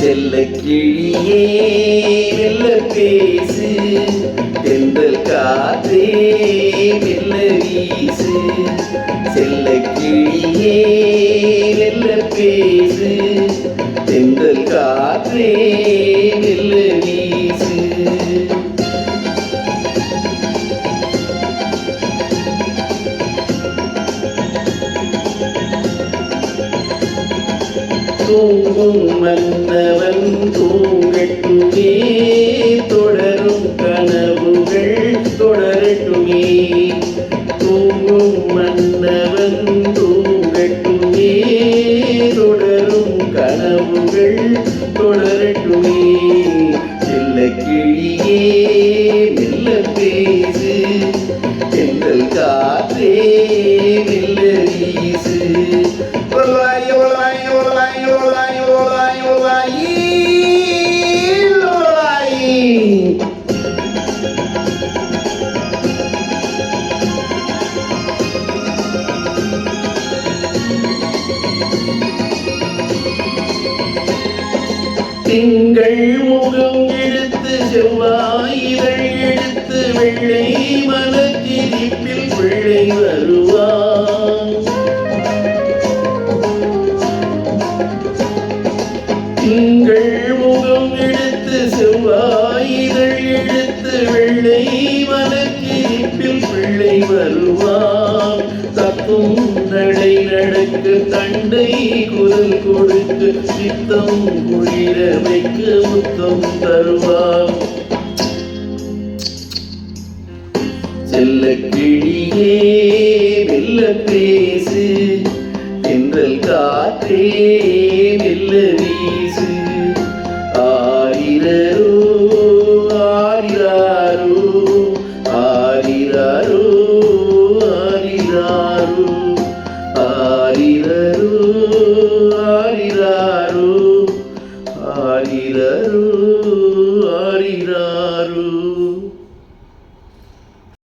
செல்ல கிழியே மெல்ல பேசு. தென்றல் காற்றே மெல்ல வீசு. செல்ல கிழியே மெல்ல பேசு. தென்றல் காற்றே மெல்ல தூங்கும் மன்னவன் தூங்கட்டுமே. தொடரும் கனவுகள் தொடரட்டுமே. தூங்கும் மன்னவன் தூங்கட்டுமே. தொடரும் கனவுகள் தொடரட்டுமே. செல்ல கிளியே மெல்ல பேசு. தென்றல் காற்றே மெல்ல வீசு. திங்கள் முகம் எடுத்து செவ்வாயிகள் எடுத்து வெள்ளை மலக்கிரிப்பில் பிள்ளை வருவான். திங்கள் முகம் எடுத்து செவ்வாயிகள் எடுத்து வெள்ளை மலக்கிரிப்பில் பிள்ளை வருவான். தப்புந்தடை நடக்கு தண்டை குரல் கொடுக்கு சித்தம் குளிரமைக்கு முத்தம் தருவார். செல்ல கிளியே மெல்ல பேசு தென்றல் காற்றே மெல்ல வீசு. ஆயிரரோ ஆரிராரோ ஆரிராரோ ஆரிரா